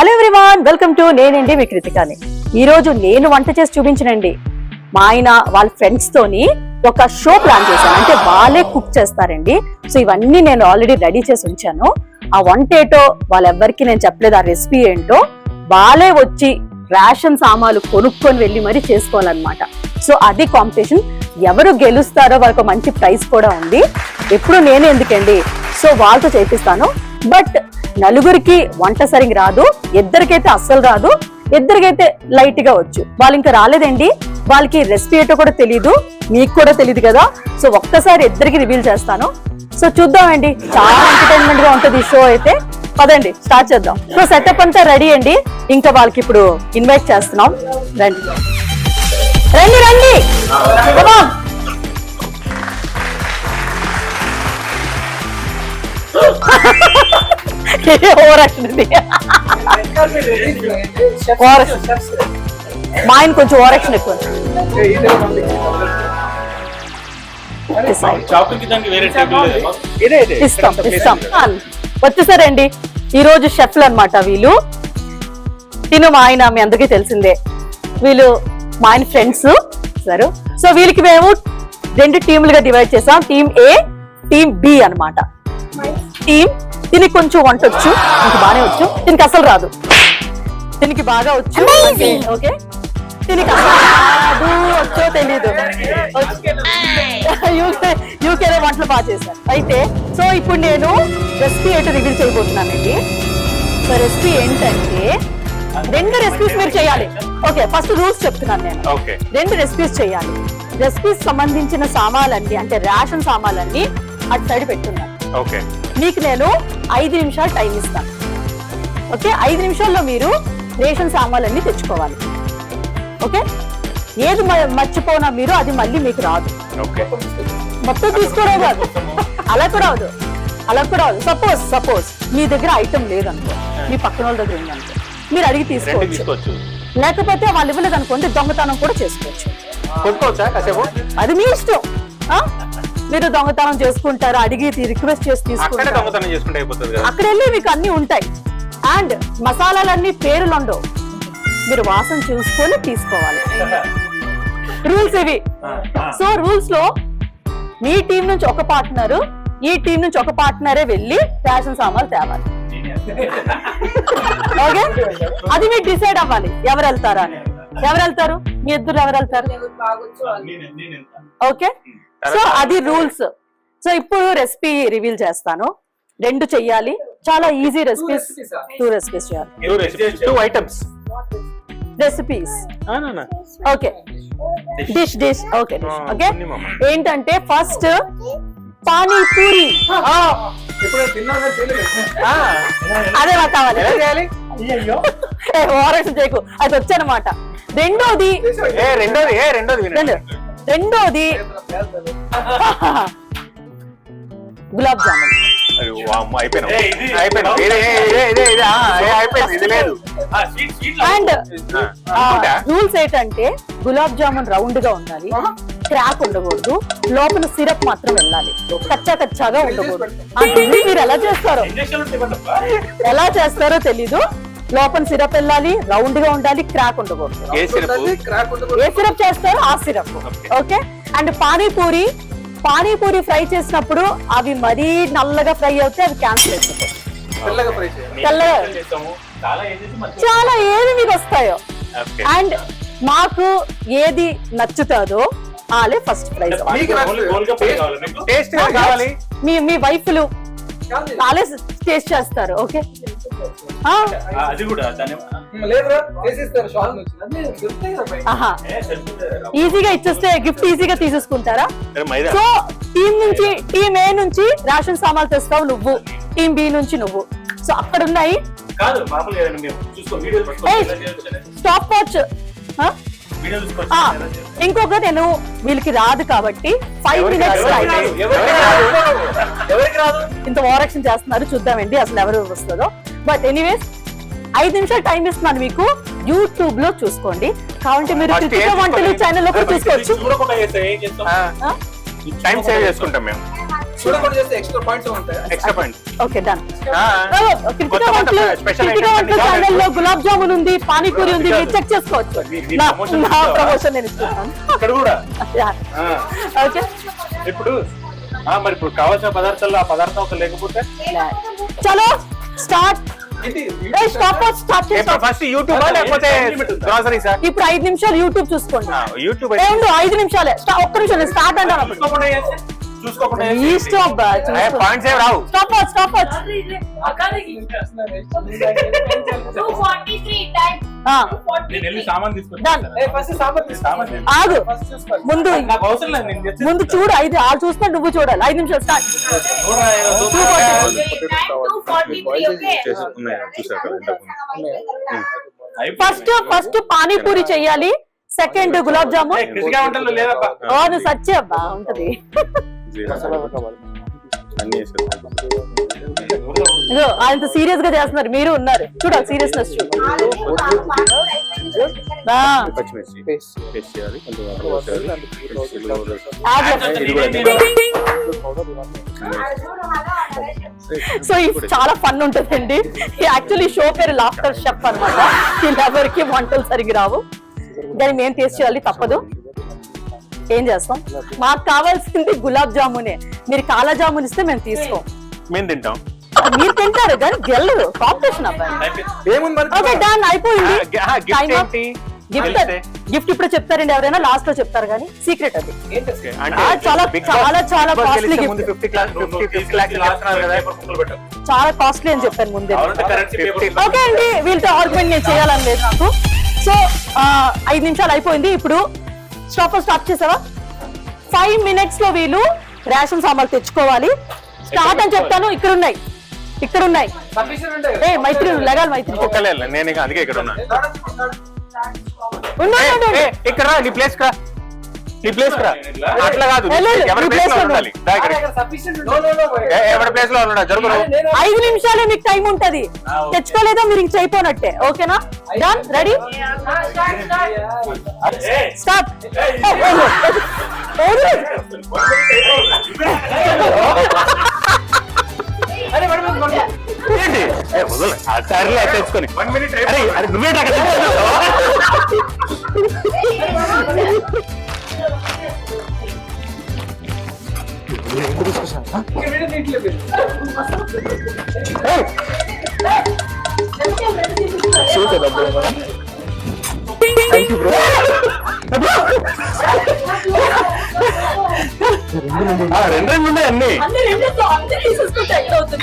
Hello everyone welcome to నేనండి మీ కృతికాని. ఈ రోజు నేను వంట చేసి చూపించనండి. మా ఆయన వాళ్ళ ఫ్రెండ్స్ తోని ఒక షో ప్లాన్ చేశాను. అంటే వాళ్ళే కుక్ చేస్తారండి. సో ఇవన్నీ నేను ఆల్రెడీ రెడీ చేసి ఉంచాను. ఆ వంట ఏంటో వాళ్ళెవ్వరికి నేను చెప్పలేదు. ఆ రెసిపీ ఏంటో వాళ్ళే వచ్చి రేషన్ సామాన్లు కొనుక్కొని వెళ్ళి మరీ చేసుకోవాలన్నమాట. సో అది కాంపిటీషన్. ఎవరు గెలుస్తారో వాళ్ళకు మంచి ప్రైజ్ కూడా ఉంది. ఎప్పుడు నేనే ఎందుకండి? సో వాళ్ళతో చేపిస్తాను. బట్ నలుగురికి వంట సరిగ్గా రాదు ఇద్దరికైతే అస్సలు రాదు ఇద్దరికైతే లైట్గా వచ్చు. వాళ్ళు ఇంకా రాలేదండి వాళ్ళకి రెసిపీ ఏటో కూడా తెలియదు మీకు కూడా తెలియదు కదా. సో ఒక్కసారి ఇద్దరికి రివీల్ చేస్తాను. సో చూద్దామండి చాలా ఎంటర్టైన్మెంట్గా ఉంటుంది ఈ షో అయితే. పదండి స్టార్ట్ చేద్దాం. సో సెటప్ అంతా రెడీ అండి. ఇంకా వాళ్ళకి ఇప్పుడు ఇన్వైట్ చేస్తున్నాం. రండి. రండి మా ఆయన కొంచెం ఎక్కువ. ఇస్తాం ఇస్తాం. వచ్చేసారండి. ఈ రోజు షెఫ్లు అన్నమాట వీళ్ళు. తిను మా ఆయన మీ అందరికీ తెలిసిందే. వీళ్ళు మా ఆయన ఫ్రెండ్స్ సరే. సో వీళ్ళకి మేము రెండు టీములుగా డివైడ్ చేసాం. టీమ్ ఏ టీమ్ బి అన్నమాట. టీమ్ దీనికి కొంచెం వంట వచ్చు. నాకు బాగానే వచ్చు. దీనికి అసలు రాదు. దీనికి బాగా వచ్చు. ఓకే? దీనికి అసలు రాదు వచ్చో తెలీదు. యూకే యూకేలో వంటలు బాగా చేశారు. అయితే సో ఇప్పుడు నేను రెసిపీ ఏంటో రివీల్ చేయబోతున్నానండి సో రెసిపీ ఏంటంటే రెండు రెసిపీస్ మీరు చేయాలి. ఓకే ఫస్ట్ రూల్స్ చెప్తున్నాను నేను. ఓకే రెండు రెసిపీస్ చేయాలి. రెసిపీస్ సంబంధించిన సామాన్లన్నీ అంటే రేషన్ సామాన్లన్నీ అటు సైడ్ పెట్టున్నాను. ఓకే మీకు నేను ఐదు నిమిషాలు టైం ఇస్తాను ఓకే ఐదు నిమిషాల్లో మీరు రేషన్ సామాన్లన్నీ తెచ్చుకోవాలి. ఓకే ఏది మర్చిపోనా మీరు అది మళ్ళీ మీకు రాదు. మొత్తం తీసుకోవడం కాదు అలా కూడా అవదు అలా కూడా అవదు సపోజ్ సపోజ్ మీ దగ్గర ఐటమ్ లేదనుకో మీ పక్కన వాళ్ళ దగ్గర ఉందనుకో మీరు అడిగి తీసుకోవచ్చు. లేకపోతే వాళ్ళు ఇవ్వలేదు అనుకోండి దొంగతనం కూడా చేసుకోవచ్చు. అది మీ ఇష్టం? మీరు దొంగతనం చేసుకుంటారు అడిగి రిక్వెస్ట్ చేసి అక్కడే తీసుకుంటారు. దొంగతనం చేసుకుంటే అయిపోతుంది కదా. అక్కడ వెళ్ళి మీకు అన్ని ఉంటాయి. అండ్ మసాలాలన్నీ పేర్లు ఉండవు. మీరు వాసన చూసుకొని తీసుకోవాలి. రూల్స్ ఇవి. సో రూల్స్లో మీ టీం నుంచి ఒక పార్ట్నర్ ఈ టీం నుంచి ఒక పార్ట్నరే వెళ్ళి రేషన్ సామాన్లు తేవాలి. ఓకే అది మీరు డిసైడ్ అవ్వాలి. ఎవరు వెళ్తారా అని. ఎవరు వెళ్తారు? మీ ఇద్దరు ఎవరు వెళ్తారు? ఓకే సో అది రూల్స్. సో ఇప్పుడు రెసిపీ రివీల్ చేస్తాను. రెండు చెయ్యాలి. చాలా ఈజీ రెసిపీస్. టూ రెసిపీస్ చేయాలి. Two items recipes okay dish dish okay okay. ఏంటంటే ఫస్ట్ పానీపూరి. ఇప్పుడు తిన్నాగా చేయలేదు. అదే నాకు కావాలి. ఓవరాక్షన్ చేయకు. అది వచ్చానమాట. రెండోది ఏ రెండోది ఏ రెండోది రెండోది గులాబ్ జామున్. అండ్? రూల్స్ ఏంటంటే గులాబ్ జామున్ రౌండ్గా ఉండాలి క్రాక్ ఉండకూడదు. లోపల సిరప్ మాత్రం వెళ్ళాలి. కచ్చా కచ్చాగా ఉండకూడదు. మీరు ఎలా చేస్తారో? ఎలా చేస్తారో తెలీదు. లోపల సిరప్ వెళ్ళాలి రౌండ్గా ఉండాలి క్రాక్ ఉండకూడదు. ఏ సిరప్? చేస్తారో? ఆ syrup. Okay. And panipuri panipuri fry చేసినప్పుడు అవి మరీ నల్లగా ఫ్రై అవుతే అవి క్యాన్సిల్ అయిపోతాయి. చాలా ఏవి మీకు వస్తాయో. ఓకే. అండ్ మాకు ఏది నచ్చుతుందో వాళ్ళే ఫస్ట్ ప్రైజ్ మీ మీ వైఫ్లు వాళ్ళే టేస్ట్ చేస్తారు ఓకే? అది కూడా. ఈజీగా ఇచ్చేస్తే గిఫ్ట్ ఈజీగా తీసేసుకుంటారా? సో టీం నుంచి టీం ఏ నుంచి రేషన్ సామాన్లు తెస్తావు నువ్వు? టీం బి నుంచి నువ్వు. సో అక్కడ ఉన్నాయి. Stop watch. ఇంకొక నేను వీళ్ళకి రాదు కాబట్టి ఫైవ్ మినిట్స్ ఇంత ఓవరాక్షన్ చేస్తున్నారు చూద్దామండి అసలు ఎవరు వస్తుందో బట్ ఎనీవేస్ ఐదు నిమిషాలు టైం ఇస్తున్నాను మీకు. యూట్యూబ్లో చూసుకోండి. కాబట్టి మీరు కృతిక వంటలు? ఛానల్లో చూసుకోవచ్చు? టైం సేవ్ చేసుకుంటాం మేము. లో గులాబ్ జామున్ ఉంది పానీపూరి ఉంది మీరు చెక్ చేసుకోవచ్చు? ప్రమోషన్ నేను ఇస్తున్నాను ఇక్కడ కూడా? ఆ, ఓకే ఇప్పుడు? ఆ, మరి ఇప్పుడు కావాల్సిన పదార్థాలు ఆ పదార్థం ఒక లేకపోతే? చలో start. Stop stop first YouTube లేకపోతే గ్రాసరీ సార్ ఇప్పుడు ఐదు నిమిషాలు యూట్యూబ్ చూసుకోండి. యూట్యూబ్ ఐదు నిమిషాలే. ఒక్క నిమిషం స్టార్ట్ అంటాను అప్పుడు. చూసుకోకుండా స్టాప్ పాయింట్స్ ఏం రావు. Stop stop. ఆగు. ముందు నాకు అవసరం లేదు నేను తెచ్చి- ముందు చూడు ఐదు ఆ చూస్తే నువ్వు చూడాలి. ఐదు నిమిషాలు స్టార్ట్. ఫస్ట్ ఫస్ట్ పానీపూరి చెయ్యాలి సెకండ్ గులాబ్ జామున్. కృషిగా వంటల్లో ఇదో అంత సీరియస్గా చేస్తున్నారు. మీరు ఉన్నారు. చూడాలి సీరియస్నెస్ చూడు. కూడా సో ఇది చాలా ఫన్ ఉంటుందండి. యాక్చువల్లీ షో పేరు లాఫ్టర్ షెఫ్ అనమాట వీళ్ళెవరికి వంటలు సరిగ్గా రావు. దాన్ని మేము టేస్ట్ చేయాలి తప్పదు. ఏం చేస్తాం? మాకు కావాల్సింది గులాబ్ జామునే. మీరు కాలా జామున్ ఇస్తే మేము తీసుకోం. మేము తింటాం. మీరు తింటారు కానీ గెలరు కాంపిటీషన్ అబ్బాయి అయిపోయింది. ఏముంది మరి ఓకే డన్ అయిపోయింది. ఆ, gift ఏంటి? గిఫ్ట్. గిఫ్ట్ ఇప్పుడు చెప్తారండి ఎవరైనా లాస్ట్లో చెప్తారు కానీ సీక్రెట్ అది. చాలా- చాలా- చాలా ముక్కలు పెట్టు. చాలా కాస్ట్లీ అని చెప్పాను ముందే. ఓకే అండి వీళ్ళతో ఆర్గ్యుమెంట్ నేను చేయాలని లేదు నాకు. సో ఐదు నిమిషాలు అయిపోయింది. ఇప్పుడు స్టాప్ స్టాప్ చేసావా? ఫైవ్ మినిట్స్లో వీళ్ళు రేషన్ సామాన్లు తెచ్చుకోవాలి. స్టార్ట్ అని చెప్తాను ఇక్కడ ఉన్నాయి ఇక్కడ ఉన్నాయి ఏ మైత్రి లగాలి మైత్రి. నేను అందుకే ఇక్కడ ఉన్నా ఇక్కడ నీ ప్లేస్ రా. నీ ప్లేస్ రా అట్లా కాదు ఎవరి ప్లేస్లో ఉండాలి? ఎవరి ప్లేస్. ఐదు నిమిషాలు మీకు టైం ఉంటది. తెచ్చుకోలేదో? మీరు ఇంక అయిపోయినట్టే. ఓకేనా? డన్ రెడీ స్టార్ట్ ఏంటి? సర్లే తెచ్చుకొని. వన్ మినిట్ అరే అరే నువ్వే నాకు రెండు రెండు ఉన్నాయి అన్ని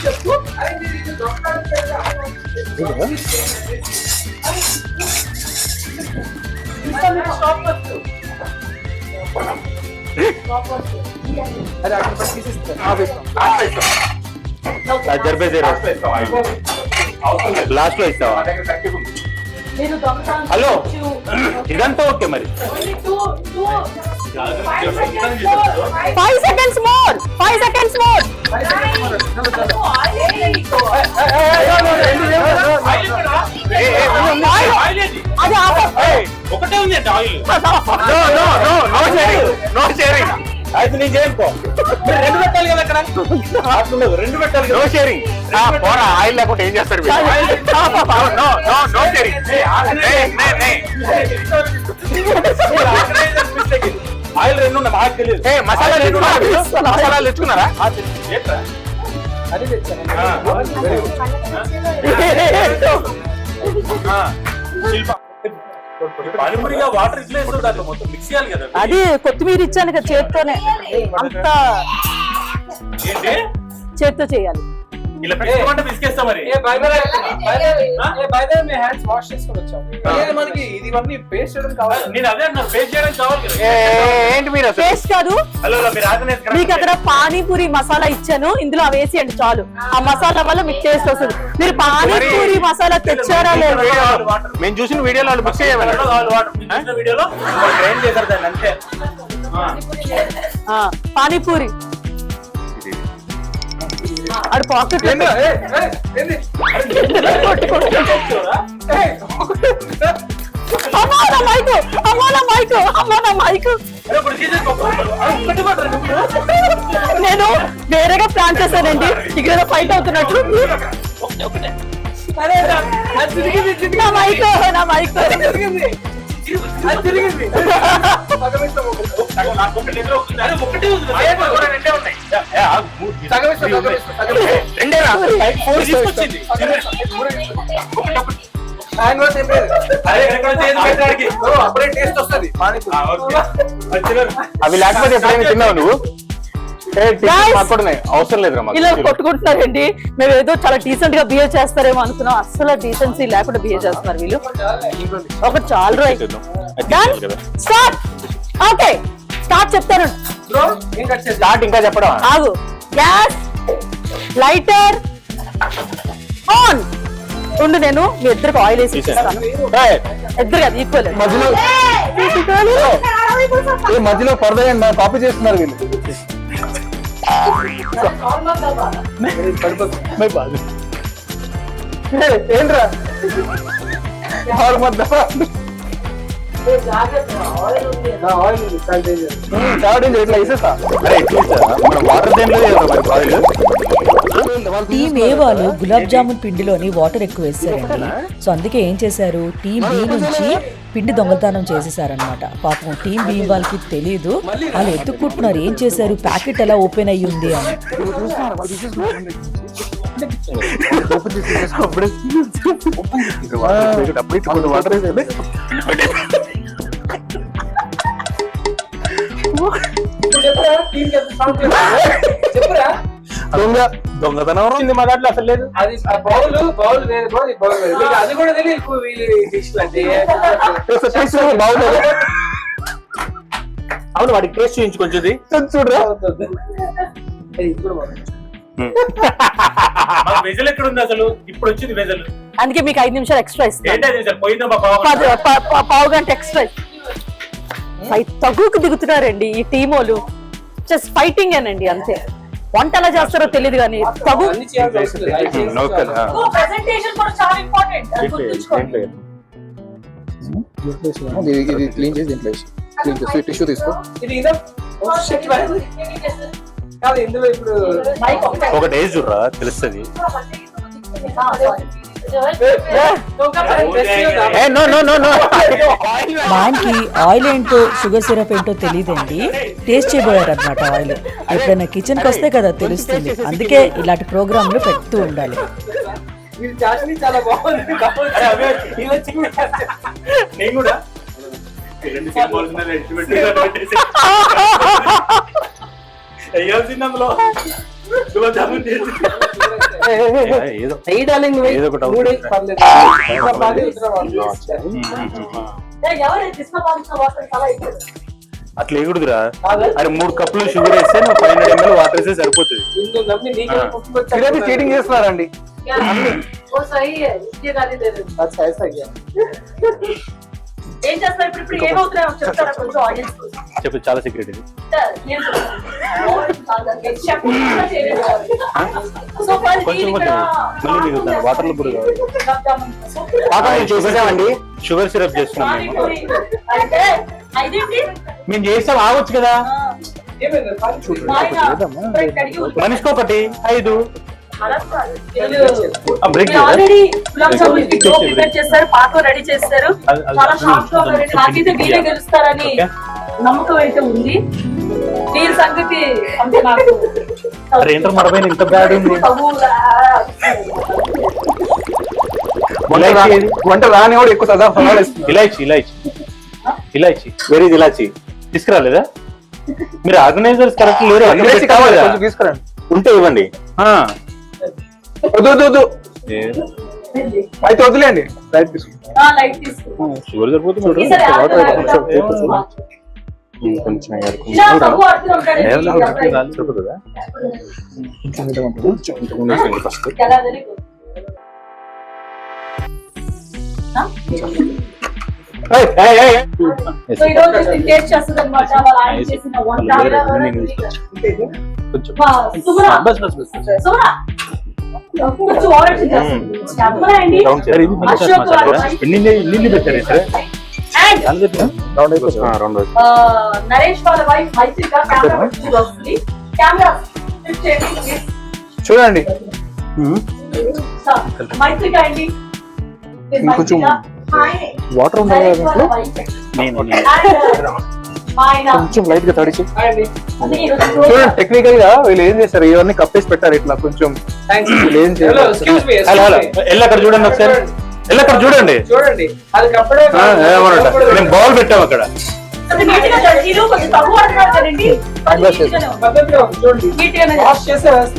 చెప్పు అరే అక్కడ పట్టి తీసేస్తారు జరిపేసి లాస్ట్లో ఇస్తావా హలో. ఇదంతా ఓకే మరి five seconds more five seconds more. అది ఒకటే ఉంది no no no no sharing no sharing అయితే నేను చేయనుకో రెండు పెట్టాలి కదా అక్కడ? అట్లుండదు రెండు పెట్టాలి నో షేరింగ్ పోరా ఆయిల్ లేకుంటే ఏం చేస్తారు మీరు? No no no no. Sharing oil రెండు ఉన్నాయి మాకు తెలియదు. ఏ మసాలా తెచ్చుకున్నారా? అది తెచ్చాను. శిల్ప. పానిపూరిగా వాటర్ ఇట్లా వేస్తుంది దాంట్లో మొత్తం? మిక్స్ చేయాలి కదా అది? కొత్తిమీర ఇచ్చాను కదా చేత్తోనే. అంత ఏంటి? చేత్తో చేయాలి. ఇలా పెట్టుకోమంటే మరి. మనకి ఇది ఇవన్నీ పేస్ట్ చేయడం కావాలి. నేను అదే అన్నా కావాలి ఏంటి మీరు కాదు. హలో మీరు ఆర్గనైజ్ మీకు అక్కడ పానీపూరి మసాలా ఇచ్చాను. ఇందులో అవి వేసేయండి చాలు. ఆ మసాలా వల్ల మీకు టేస్ట్ వస్తుంది. మీరు పానీపూరి మసాలా తెచ్చారా లేదా? మేము చూసిన వీడియోలో వాళ్ళు బుక్ చేయమన్నారు వీడియోలో ట్రైన్ చేశారు దాన్ని అంతే. పానీపూరి. ఆడు పాకెట్ అమ్మా నా మైకు అమ్మా నా మైకు అమ్మా నా మైకు. నేను వేరేగా ప్లాన్ చేశానండి. ఇక్కడ ఫైట్ అవుతున్నట్టు. నా మైక్ నా మైక్ తిరిగింది ఒకటి. ఒకటి రెండేనా తీసుకొచ్చింది. లేదు. అవి లేకపోతే ఎప్పుడైనా తిన్నావు నువ్వు. అవసరం లేదురా మాకు. ఇలా కొట్టుకుంటున్నారండి. మేము ఏదో చాలా డీసెంట్గా బిహేవ్ చేస్తారేమో అనుకున్నాం. అస్సలు డీసెన్సీ లేకుండా బిహేవ్ చేస్తున్నారు వీళ్ళు. ఒకటి చాలు. స్టార్ట్ ఓకే స్టార్ట్ చెప్తాను. బ్రో ఏం కట్ చేద్దాం స్టార్ట్ ఇంకా చెప్పడం. ఆగు. గ్యాస్ లైటర్ ఆన్ ఉండు నేను మీ ఇద్దరికి ఆయిల్ వేసి ఇస్తాను ఇద్దరు కదా ఈక్వల్ మధ్యలో ఏ మధ్యలో పరదయండి కాపీ చేస్తున్నారు వీళ్ళు. ఏంట్రా? ఇట్లా వేసేస్తా వాటర్ టీం ఏ వాళ్ళు గులాబ్ జామున్ పిండిలోని వాటర్ ఎక్కువ వేసారండి సో అందుకే ఏం చేశారు టీం బి నుంచి పిండి దొంగతనం చేసేసారనమాట పాపం టీం బి వాళ్ళకి తెలియదు వాళ్ళు ఎత్తుక్కుంటున్నారు ఏం చేశారు ప్యాకెట్ ఎలా ఓపెన్ అయ్యి ఉంది అని వాటర్ దొంగ దొంగతనం వచ్చింది మా దాంట్లో అసలు లేదు. అది ఆ బౌల్ బౌల్ వేరే బౌల్ ఈ బౌల్ వేరే మీకు అది కూడా తెలియదు వీళ్ళు డిష్ అంటే. బాగుంది అవును వాడికి టేస్ట్ చేయించు కొంచెం. చూడరా. వెజల్ ఎక్కడ ఉంది అసలు? ఇప్పుడు వచ్చింది వెజల్. అందుకే మీకు ఐదు నిమిషాలు ఎక్స్ట్రా ఇస్తాను. పావు గంట ఎక్స్ట్రా ఫైట్ తగుకు దిగుతున్నారండి ఈ టీమోలు జస్ట్ ఫైటింగ్ ఏనండి అంతే. వంట ఎలా చేస్తారో తెలియదు కానీ తగు చేసి. ఇది క్లీన్ దీంట్లో క్లీన్ టిష్యూ తీసుకో. వేసి చూడరా తెలుస్తుంది. దానికి ఆయిల్ ఏంటో షుగర్ సిరప్ ఏంటో తెలియదండి. టేస్ట్ చేయబోయారు అనమాట ఆయిల్. ఎప్పుడైనా కిచెన్కి వస్తే కదా తెలుస్తుంది. అందుకే ఇలాంటి ప్రోగ్రాంలు పెడుతూ ఉండాలి. చాలా బాగుంది. కూడా అందులో. అట్లా కాదా? అరే మూడు కప్పులు షుగర్ వేస్తే నువ్వు ఫైవ్ హండ్రెడ్ ఎంఎల్ వాటర్ వేస్తే సరిపోతుంది. చీటింగ్ చేస్తున్నారండి. ఏం చేస్తారు ఇప్పుడు ఇప్పుడు ఏమవుతున్నాయో చెప్తారా కొంచెం ఆడియన్స్ చెప్పు చాలా సీక్రెట్ ఇది కొంచెం కొంచెం మళ్ళీ మీకు వాటర్లో కూడా కావాలి పాపం చూసేసామండి షుగర్ సిరప్ చేస్తున్నాం మేము అంటే ఐదేంటి మేము చేస్తాం ఆగొచ్చు కదా. మనిషికి ఒకటి ఐదు ఆల్రెడీ గులాబ్ జామున్ ప్రిపేర్ చేస్తారు పాకం రెడీ చేస్తారు. అది- అది- చాలా షార్ప్గా ఉన్నారండి నాకైతే వీరే గెలుస్తారని ఓకే. నమ్మకం అయితే ఉంది. వీరి సంగతి అంటే నాకు అరే ఏంటో మడపైన ఇంత బ్యాడ్ ఉంది? తగులా. వంట రాని కూడా ఎక్కువ సదా ఇలాచి ఇలాచి. ఇలాచి. వెరీ ఇలాచి. తీసుకురాలేదా? మీరు ఆర్గనైజర్స్ కరెక్ట్ లేరు కావాలి తీసుకురండి. ఉంటే ఇవ్వండి. ఆ. వద్దు వద్దు వద్దు. అయితే వదిలేండి లైట్ షుగర్ కొంచెం కొంచెం. కొంచెం ఆరెంజ్ అశోక్ పెట్టారు సార్ నరేష్ వాళ్ళ వైఫ్ మైత్రిక కెమెరా వస్తుంది కెమెరా. చూడండి మైత్రిక అండి కొంచెం. వాటర్ ఉండాలి. నేను కొంచెం లైట్గా తడిచి. చూడండి టెక్నికల్గా వీళ్ళు ఏం చేస్తారు ఇవన్నీ కప్పేసి పెట్టారు ఇట్లా కొంచెం. వీళ్ళు ఏం హలో చేయాలి హలో. హలో వెళ్ళి అక్కడ చూడండి ఒకసారి. వెళ్ళి అక్కడ చూడండి. చూడండి? మేము బాల్ పెట్టాం అక్కడ.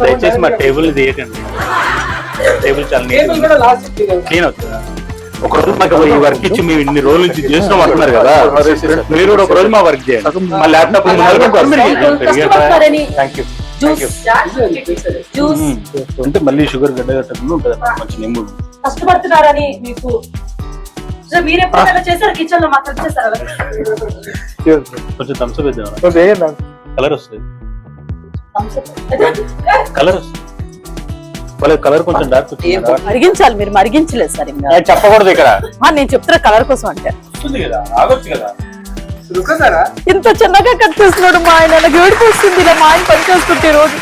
దయచేసి మా టేబుల్ తీయకండి. టేబుల్ చాలా టేబుల్ నీట్ కూడా లాస్ట్ క్లీన్ అవుతుందా? ఒక రోజు మాకు ఈ వర్క్ ఇచ్చి మేము ఇన్ని రోజుల నుంచి చేస్తున్నాం అంటున్నారు కదా. మీరు కూడా ఒక రోజు మా వర్క్ చేయండి. మా ల్యాప్టాప్ థ్యాంక్ యూ జ్యూస్ అంటే మళ్ళీ షుగర్ గడ్డ కట్టకుండా ఉంటుంది కొంచెం నిమ్ము. కష్టపడుతున్నారని మీకు. మీరు చేశారు? కిచెన్లో మాకు చేస్తారా కొంచెం థమ్స్అప్ కలర్ వస్తుంది. కలర్ వస్తుంది. కలర్ కొంచెం డార్క్ మరిగించాలి మీరు మరిగించలేదు సార్ ఇంకా చెప్పకూడదు ఇక్కడ నేను చెప్తున్నా కలర్ కోసం అంటే ఇంత చిన్నగా కట్ చేస్తున్నాడు మా ఆయన నాకు ఏడుపు వస్తుంది ఇలా మా ఆయన పని చేసుకుంటే రోజు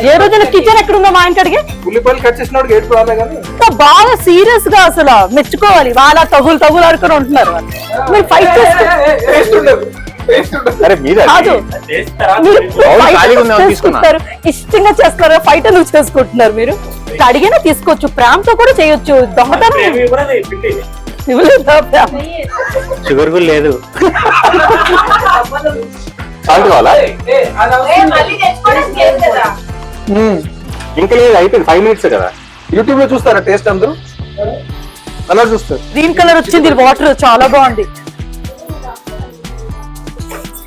ఏ రోజున కిచెన్ ఎక్కడుందో మా ఆయనకి అడిగి ఉల్లిపాయలు కట్ చేసినప్పుడు గేట్ రాలే కానీ ఎంత బాగా సీరియస్గా అసలు మెచ్చుకోవాలి వాళ్ళ తగులు తగులు ఆడుకొని ఉంటున్నారు. మీరు ఫైట్ చేసుకుంటారు అరే మీద కాదు. చేసుకుంటారు ఇష్టంగా చేస్తున్నారు? ఫైట్ ఎందుకు చేసుకుంటున్నారు మీరు? అడిగినా తీసుకోవచ్చు? ప్రేమతో కూడా చేయొచ్చు. దొంగతనం? షుగర్ కూడా లేదు. సాల్ట్ కావాలా. ఇంకా లేదు అయిపోయింది. ఫైవ్ మినిట్స్ కదా. యూట్యూబ్లో చూస్తారా టేస్ట్ అందరూ? అలా చూస్తారు. గ్రీన్ కలర్ వచ్చింది వాటర్ చాలా బాగుంది.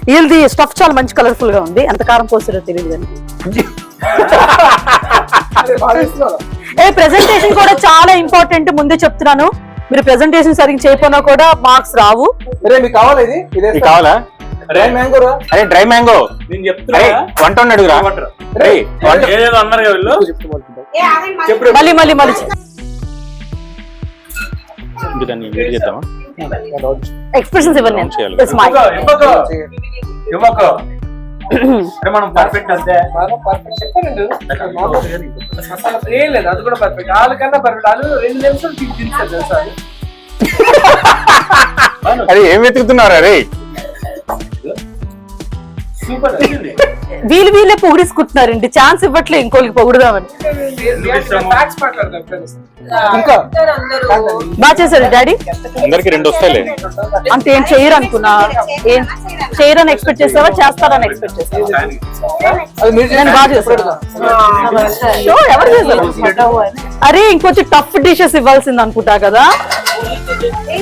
వీళ్ళది స్టఫ్ చాలా మంచి కలర్ఫుల్గా ఉంది. ఎంత కారం పోసారో తెలియదు కానీ. ఏ ప్రెజెంటేషన్ కూడా చాలా ఇంపార్టెంట్ ముందే చెప్తున్నాను. మీరు ప్రెజెంటేషన్ సరిగ్గా చేయకపోయినా కూడా మార్క్స్ రావు. అరే మీకు కావాలా ఇది? ఇదే ఇది కావాలా? డ్రై మ్యాంగో అరే డ్రై మ్యాంగో నేను అరే చెప్తున్నా వంట ఏదేదో అన్నారు కదా వీళ్ళు? మళ్ళీ. మళ్ళీ మళ్ళీ చేద్దామా? ఎక్స్ప్రెషన్స్ ఇవ్వండి. నేను మనం పర్ఫెక్ట్ అంతే. చెప్పానండి. అసలు ఏం లేదు. అది కూడా పర్ఫెక్ట్ వాళ్ళకన్నా పర్ఫెక్ట్ వాళ్ళు రెండు నిమిషాలు తింటారు తెలుసా? అది? అరే ఏం వెతుకుతున్నారు? అరే. వీళ్ళు వీళ్ళే పొగిడేసుకుంటున్నారండి. ఛాన్స్ ఇవ్వట్లే ఇంకోళ్ళకి పొగుడుదామని. ఇంకా? బాగా చేశారు డాడీ? అందరికి రెండు వస్తాయిలే. అంత ఏం చేయరు అనుకున్నా. ఏం చేయరని ఎక్స్పెక్ట్ చేసావా చేస్తారని ఎక్స్పెక్ట్ నేను బాగా ఎవరు చేశారు? అరే ఇంకొంచెం టఫ్ డిషెస్ ఇవ్వాల్సింది అనుకుంటా కదా.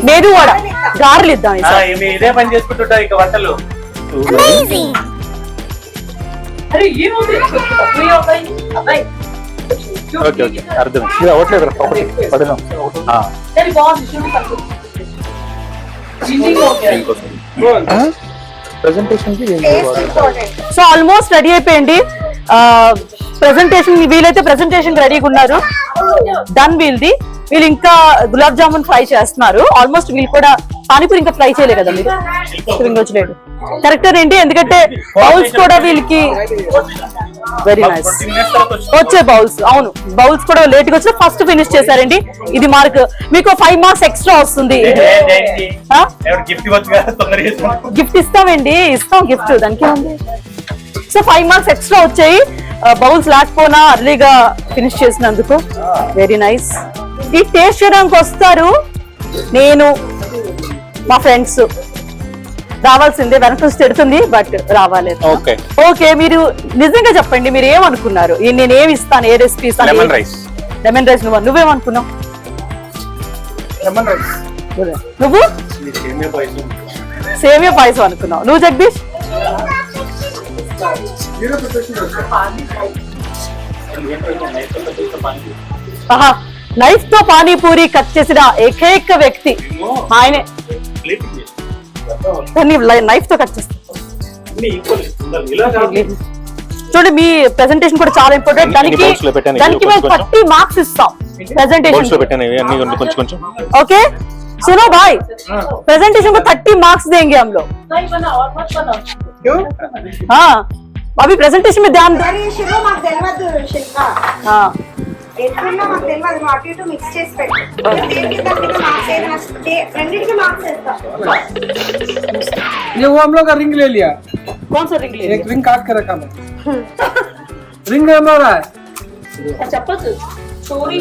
మేడు కూడా గారెలు ఇద్దాం ఇదే పని చేసుకుంటుంటా ఇక వంటలు. అరే ఏముంది? మీ అబ్బాయి, అబ్బాయి. Okay okay. అర్థం అవ్వట్లేదు రా ఒకటి సరే, బాగుంది. చేయాలి? సో ఆల్మోస్ట్ రెడీ అయిపోయింది. ప్రెసెంటేషన్ వీలైతే ప్రెసెంటేషన్ రెడీగా ఉన్నారు. డన్ వీల్ది వీళ్ళు ఇంకా గులాబ్ జామున్ ఫ్రై చేస్తున్నారు. ఆల్మోస్ట్ వీళ్ళు కూడా పానీపూరి ఇంకా ఫ్రై చేయలే కదా మీరు? స్ప్రింగ్ వచ్చలేదు కరెక్ట్ ఏంటి? ఎందుకంటే బౌల్స్ కూడా వీళ్ళకి వెరీ నైస్ వచ్చి బౌల్స్ అవును. బౌల్స్ కూడా లేట్గా వచ్చి ఫస్ట్ ఫినిష్ చేశారండి. ఇది మార్క్ మీకు ఫైవ్ మార్క్స్ ఎక్స్ట్రా వస్తుంది. గిఫ్ట్ ఇస్తామండి. ఇస్తాం గిఫ్ట్ దానికి ఉంది సో ఫైవ్ మార్క్స్ ఎక్స్ట్రా వచ్చాయి. బౌల్స్ లేకపోయినా అర్లీగా ఫినిష్ చేసినందుకు వెరీ నైస్ ఈ టేస్ట్ చేయడానికి వస్తారు. నేను మా ఫ్రెండ్స్ రావాల్సిందే వెనక నుంచి తిడుతుంది బట్ రావాలి ఓకే. ఓకే మీరు నిజంగా చెప్పండి మీరు ఏమనుకున్నారు? నేను ఏమి ఇస్తాను ఏ రెసిపీ ఇస్తాను లెమన్ రైస్ లెమన్ రైస్ నువ్వు? నువ్వేమనుకున్నావు? లెమన్ రైస్ నువ్వు. సేమియా పాయసం. అనుకున్నావు. నువ్వు జగదీష్? ఆహా నైఫ్తో పానీపూరి కట్ చేసిన ఏకైక వ్యక్తి. ఆయనే. కానీ నైఫ్ తో కట్ చేస్తా అన్ని ఈక్వల్ ఉండాలి. ఇలా కాదు. చూడండి మీ ప్రెసెంటేషన్ కూడా చాలా ఇంపార్టెంట్ అన్ని దానికి bowls లో పెట్టాను, దానికి కొంచెం మేము కొంచెం. థర్టీ మార్క్స్ ఇస్తాం బౌల్స్ లో ప్రెసెంటేషన్ పెట్టాను ఇవి అన్ని కొన్ని కొంచెం కొంచెం ओके सुनो भाई प्रेजेंटेशन को थर्टी मार्क्स देंगे हम लोग हाँ अभी प्रेजेंटेशन में ध्यान दो మరి శివ మాకు తెలియదు శిల్ప हाँ ఎట్లున్నా మాకు తెలియదు నువ్వు అటు ఇటు మిక్స్ చేసి పెట్టు దేనికి దానికి మార్క్స్ ఏదైనా దే- రెండింటికి మార్క్స్ వేస్తా ये वो हम लोग का रिंग ले लिया कौन सा रिंग ले एक रिंग काट के रखा मैं रिंग है हमारा है చెప్పొచ్చు స్టోరీ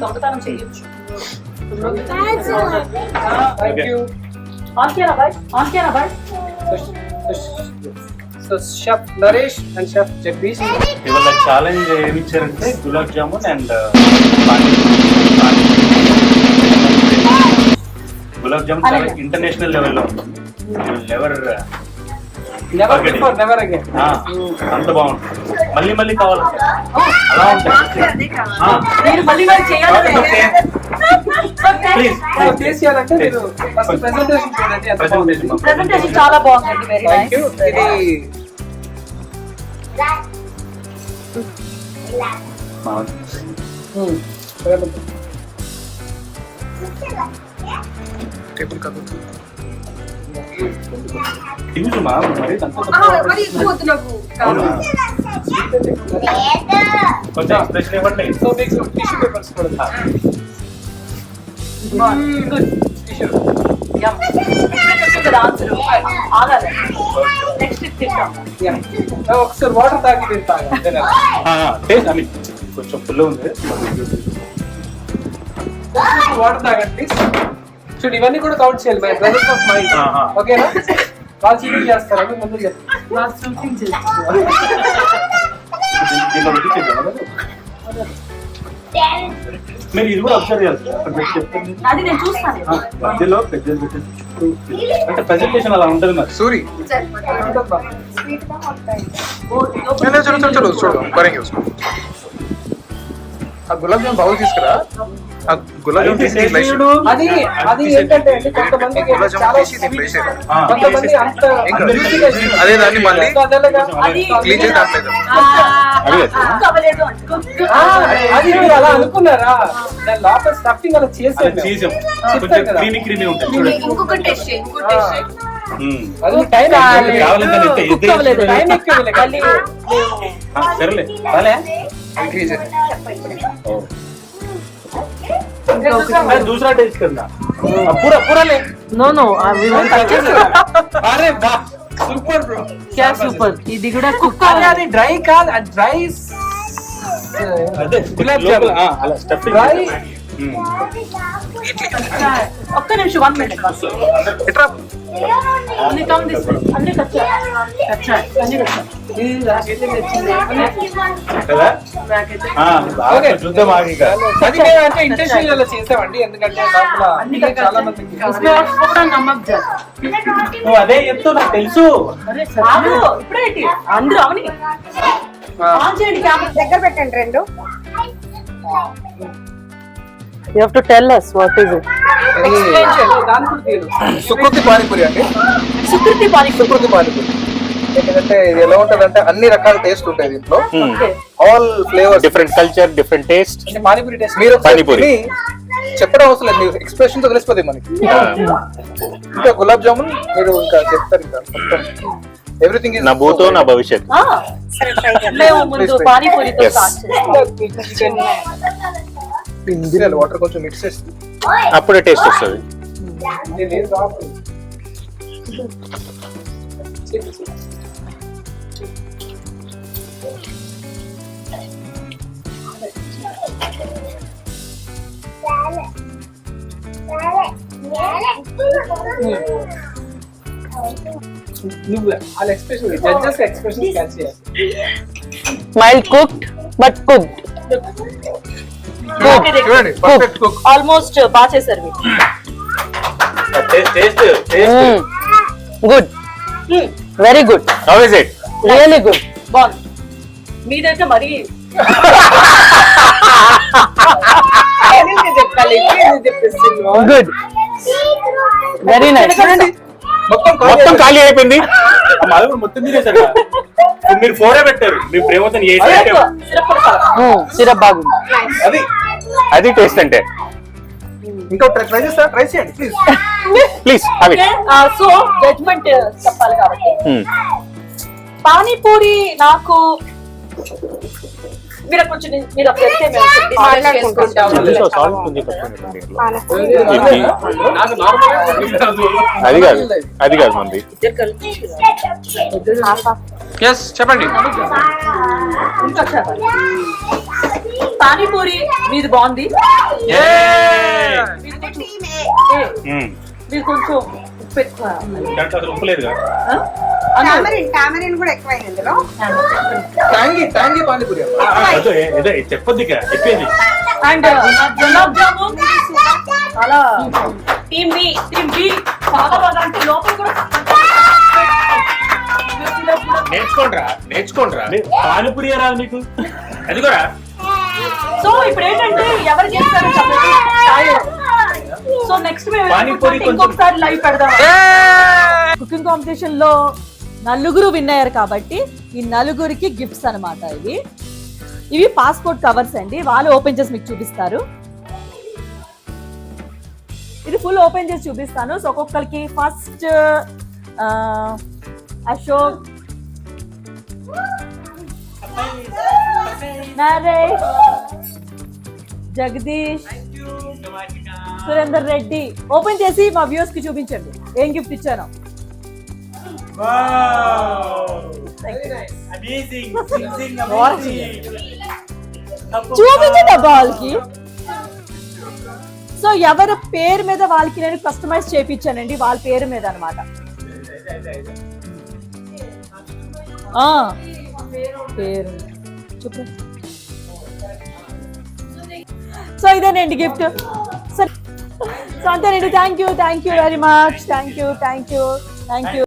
దొంగతనం చేయొచ్చు thank you on Kia bye on Kia bye so chef Naresh and chef Jagadish. ఇవాళ ఛాలెంజ్ ఏమి ఇచ్చారంటే గులాబ్ జామున్ అండ్ గులాబ్ జామున్ చాలా ఇంటర్నేషనల్ లెవెల్లో ఉంటుంది ever never before never again అంత బాగుంటుంది. మళ్ళీ మళ్ళీ కావాలి. అలా ఉంటుంది. ఆ, మీరు మళ్ళీ మరి చేయాలి. ప్లీజ్ టేస్ట్ చేయాలంటే మీరు ఫస్ట్ ప్రెజెంటేషన్ చూడండి ఎంత బాగుంది ప్రెజెంటేషన్ చాలా బాగుందండి వెరీ ఇది టేబుల్ కదు దిగుచు మా మరి అంత మరి ఎక్కువ వద్దు నాకు అవునా? కొంచెం ఎక్స్ప్రెషన్ ఇవ్వండి సో మీకు టిష్యూ పేపర్స్ కూడా టిష్యూ ఆన్సర్ ఆగాలి. నెక్స్ట్ తింటాం. ఒకసారి వాటర్ తాగి మీన్ కొంచెం ఫుల్ ఉంది. వాటర్ తాగండి చూడు ఇవన్నీ కూడా కౌంట్ చేయాలి. My brothers of mind. ఓకేనా? వాళ్ళు చీటింగ్ చేస్తారని ముందు చెప్తాను దీంట్లో పెట్టి చేద్దామా? మీరు ఇది కూడా అబ్జర్వ్ చేయాలి. అది నేను చూస్తాను. మధ్యలో పెద్దలు అంటే ప్రెజెంటేషన్ అలా ఉంటుంది మరి. సూరి. చలో చలో చూడు కరెంగ్ ఆ గులాబ్ జామ్ బౌల్ తీసుకురా. గులాబ్. అది అది ఏంటంటే అండి కొంతమందికి చాలా కొంతమంది అంత. అదే దాన్ని మళ్ళీ క్లీన్ అవ్వలేదు. ఆ, అది మీరు అలా అనుకున్నారా? దాని లోపల స్టఫింగ్ అలా అది చేసేది చీజం చెప్పాను కొంచెం కదా. క్రీమీ క్రీమీ ఉంటుంది చూడండి. ఇంకొక టెస్ట్ ఇంకొక టెస్ట్ ఉమ్. అది టైం కావాలంటే నెక్స్ట్ కుక్ ఇద్దరు అవ్వలేదు టైం ఎక్కువ వీళ్ళకి. మళ్ళీ ఆ, సరేలే. दूसरा टेस्ट करना अब पूरा पूरा ले నో నో వి వాంట్ अरे वाह सुपर ब्रो క్యా సూపర్ ఇది కూడా కుక్ అది అది డ్రై కాదు అది డ్రై అదే గులాబ్ లోపల, జామున్. ఆ, అలా స్టఫింగ్ Dry. ఒక్క నిమిషం వన్ మినిట్ ఎట్రా? అన్ని కమ్ దిస్ అన్ని కచ్చా కచ్చా అన్ని కచ్చా కదా? ఆ, బాగా Okay. చూద్దాం ఆగిక అది మేము అంటే ఇంటెన్షన్ అలా చేసామండి ఎందుకంటే లోపల ఇంకా చాలా మందికి కూడా నమ్మక్ జార్. నువ్వు అదే చెప్తావు నాకు తెలుసు. ఆగు, ఇప్పుడే ఏంటి? అందరూ అవని ఆన్ చేయండి కెమెరా దగ్గర పెట్టండి రెండు. You have to tell us what is it Sukriti panipuri అండి. సుకృతి పాని సుకృతి పానీపూరి. ఎందుకంటే ఇది ఎలా ఉంటది అంటే అన్ని రకాల టేస్ట్ ఉంటాయి దీంట్లో. All flavours different culture different taste panipuri taste మీరు పానీపూరి. చెప్పడం అవసరం లేదు. మీరు ఎక్స్ప్రెషన్తో తెలిసిపోతుంది మనకి. ఇంకా గులాబ్ జామున్ మీరు ఇంకా చెప్తారు ఇంకా ఎవ్రీథింగ్ నా భూతో నా భవిష్యత్. చేస్తాం వాటర్ కొంచెం మిక్స్ చేసి అప్పుడే టేస్ట్ వస్తుంది. నువ్వు వాళ్ళ ఎక్స్ప్రెషన్ జడ్జెస్ ఎక్స్ప్రెషన్ క్యాచ్ చేయాలి. Mild cooked but cooked almost బాగా చేశారు good very good how is it really good బాగుంది. మీదైతే మరి గుడ్ వెరీ నైస్ మొత్తం మొత్తం ఖాళీ అయిపోయింది. మొత్తం మీరు ఫోరే పెట్టారు. మీ ప్రేమతో సిరప్ బాగుంది. అది. అది టేస్ట్ అంటే. ఇంకా ట్రై చేస్తా ట్రై చేయండి ప్లీజ్ ప్లీజ్ అవి. సో జడ్జ్మెంట్ చెప్పాలి కాబట్టి. పానీపూరి నాకు మీరు కొంచెం మీరు అప్పుడు వెళ్తే మేము అది కాదు అది కాదు మంది. ఎస్ చెప్పండి. పానీపూరి మీది బాగుంది. కొంచెం మ్మ్. మీది కొంచెం ఉప్పు ఎక్కువ. దాంట్లో అసలు చెప్పొద్దు చెప్పేది అండ్ గులాబ్ జామున్. చాలా టీమ్ బి టీమ్ బి. చాలా బాగా అంటే లోపల కూడా నేర్చుకోండిరా నేర్చుకోండిరా. పానీపూరి రాదు మీకు అది కూడా. సో ఇప్పుడు ఏంటంటే ఎవరు చేస్తారు సో నెక్స్ట్ మేము ఇంకొకసారి లైవ్ పెడదాం. కుకింగ్ కాంపిటీషన్లో నలుగురు విన్ అయ్యారు కాబట్టి ఈ నలుగురికి గిఫ్ట్స్ అన్నమాట ఇవి. ఇవి పాస్పోర్ట్ కవర్స్ అండి. వాళ్ళు ఓపెన్ చేసి మీకు చూపిస్తారు. ఇది ఫుల్ ఓపెన్ చేసి చూపిస్తాను. సో ఒక్కొక్కరికి ఫస్ట్ అశోక్ నరేష్ జగదీష్ సురేందర్ రెడ్డి. ఓపెన్ చేసి మా వ్యూస్కి చూపించండి. ఏం గిఫ్ట్ ఇచ్చాను చూపించండి అబ్బా వాళ్ళకి సో ఎవరి పేరు మీద వాళ్ళకి నేను కస్టమైజ్ చేయించానండి వాళ్ళ పేరు మీద అనమాట పేరు. చెప్పు సో ఇదేనండి గిఫ్ట్ సో అంతేనండి. Thank you thank you very much thank you thank you thank you